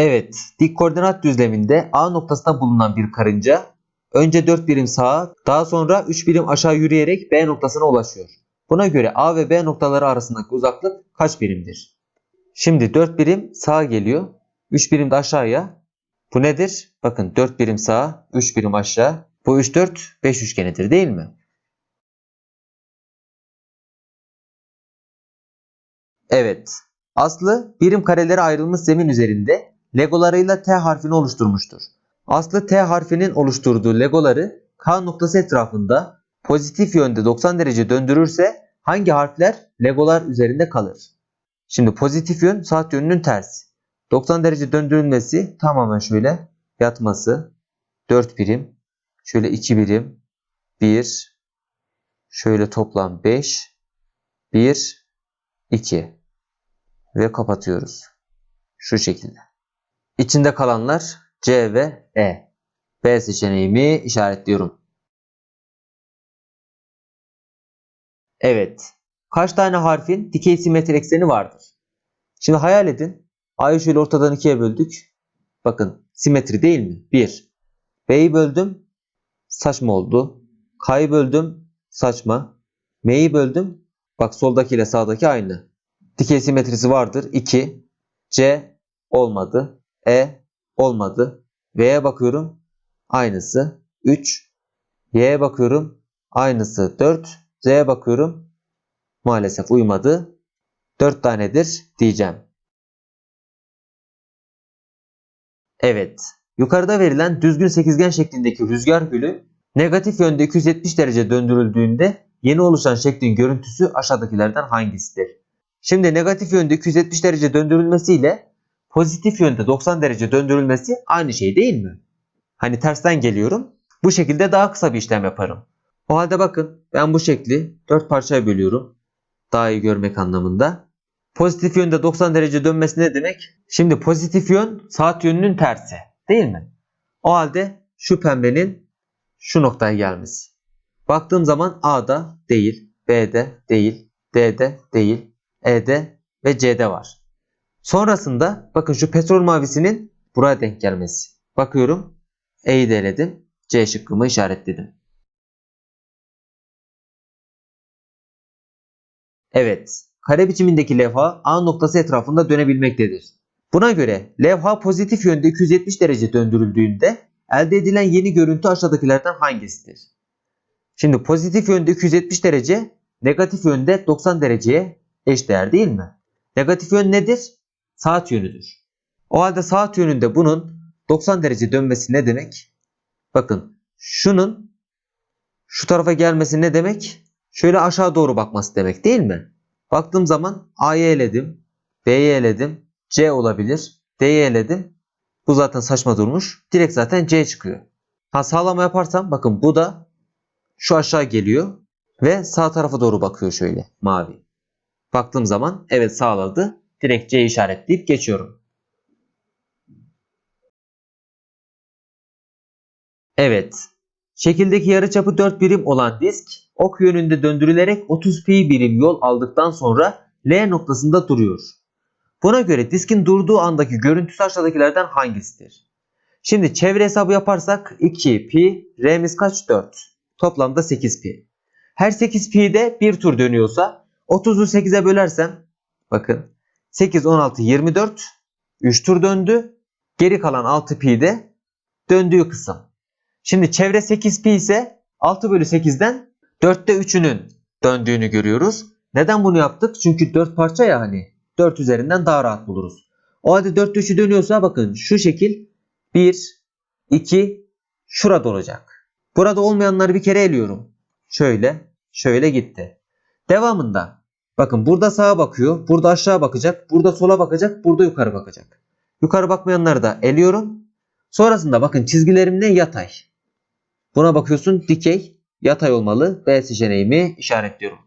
Evet, dik koordinat düzleminde A noktasında bulunan bir karınca önce 4 birim sağa, daha sonra 3 birim aşağı yürüyerek B noktasına ulaşıyor. Buna göre A ve B noktaları arasındaki uzaklık kaç birimdir? Şimdi 4 birim sağa geliyor, 3 birim de aşağıya. Bu nedir? Bakın 4 birim sağa, 3 birim aşağı. Bu 3 4 5 üçgenidir değil mi? Evet. Aslı birim karelere ayrılmış zemin üzerinde legolarıyla T harfini oluşturmuştur. Aslı T harfinin oluşturduğu legoları K noktası etrafında pozitif yönde 90 derece döndürürse hangi harfler legolar üzerinde kalır? Şimdi pozitif yön saat yönünün tersi. 90 derece döndürülmesi tamamen şöyle yatması 4 birim, şöyle 2 birim, 1, şöyle toplam 5, 1, 2 ve kapatıyoruz. Şu şekilde. İçinde kalanlar C ve E. B seçeneğimi işaretliyorum. Evet. Kaç tane harfin dikey simetri ekseni vardır? Şimdi hayal edin. A'yı şöyle ortadan ikiye böldük. Bakın simetri değil mi? 1. B'yi böldüm. Saçma oldu. K'yı böldüm. Saçma. M'yi böldüm. Bak soldaki ile sağdaki aynı. Dikey simetrisi vardır. 2. C olmadı. E olmadı. V'ye bakıyorum. Aynısı. 3. Y'ye bakıyorum. Aynısı. 4. Z'ye bakıyorum. Maalesef uymadı. 4 tanedir diyeceğim. Evet. Yukarıda verilen düzgün sekizgen şeklindeki rüzgar gülü negatif yönde 270 derece döndürüldüğünde yeni oluşan şeklin görüntüsü aşağıdakilerden hangisidir? Şimdi negatif yönde 270 derece döndürülmesiyle pozitif yönde 90 derece döndürülmesi aynı şey değil mi? Hani tersten geliyorum. Bu şekilde daha kısa bir işlem yaparım. O halde bakın ben bu şekli 4 parçaya bölüyorum. Daha iyi görmek anlamında. Pozitif yönde 90 derece dönmesi ne demek? Şimdi pozitif yön saat yönünün tersi değil mi? O halde şu pembenin şu noktaya gelmesi. Baktığım zaman A'da değil, B'de değil, D'de değil, E'de ve C'de var. Sonrasında bakın şu petrol mavisinin buraya denk gelmesi. Bakıyorum E'yi de eledim. C şıkkımı işaretledim. Evet, kare biçimindeki levha A noktası etrafında dönebilmektedir. Buna göre levha pozitif yönde 270 derece döndürüldüğünde elde edilen yeni görüntü aşağıdakilerden hangisidir? Şimdi pozitif yönde 270 derece, negatif yönde 90 dereceye eşdeğer değil mi? Negatif yön nedir? Saat yönüdür. O halde saat yönünde bunun 90 derece dönmesi ne demek? Bakın şunun şu tarafa gelmesi ne demek? Şöyle aşağı doğru bakması demek değil mi? Baktığım zaman A'yı eledim, B'yi eledim, C olabilir, D'yi eledim. Bu zaten saçma durmuş. Direkt zaten C çıkıyor. Ha sağlama yaparsam bakın bu da şu aşağı geliyor ve sağ tarafa doğru bakıyor şöyle mavi. Baktığım zaman evet sağladı. Direkt C işaretleyip geçiyorum. Evet. Şekildeki yarıçapı 4 birim olan disk ok yönünde döndürülerek 30 pi birim yol aldıktan sonra L noktasında duruyor. Buna göre diskin durduğu andaki görüntüsü aşağıdakilerden hangisidir? Şimdi çevre hesabı yaparsak 2 pi, R'miz kaç? 4. Toplamda 8 pi. Her 8 pi'de bir tur dönüyorsa 30'u 8'e bölersem bakın 8, 16, 24 3 tur döndü. Geri kalan 6 pi'de döndüğü kısım. Şimdi çevre 8 pi ise 6 bölü 8'den 4'te 3'ünün döndüğünü görüyoruz. Neden bunu yaptık? Çünkü 4 parça ya hani 4 üzerinden daha rahat buluruz. O halde 4'te 3'ü dönüyorsa bakın şu şekil 1, 2 şurada olacak. Burada olmayanları bir kere eliyorum. Şöyle, şöyle gitti. Devamında bakın burada sağa bakıyor, burada aşağı bakacak, burada sola bakacak, burada yukarı bakacak. Yukarı bakmayanları da eliyorum. Sonrasında bakın çizgilerim ne? Yatay. Buna bakıyorsun dikey, yatay olmalı. B seçeneğimi işaretliyorum.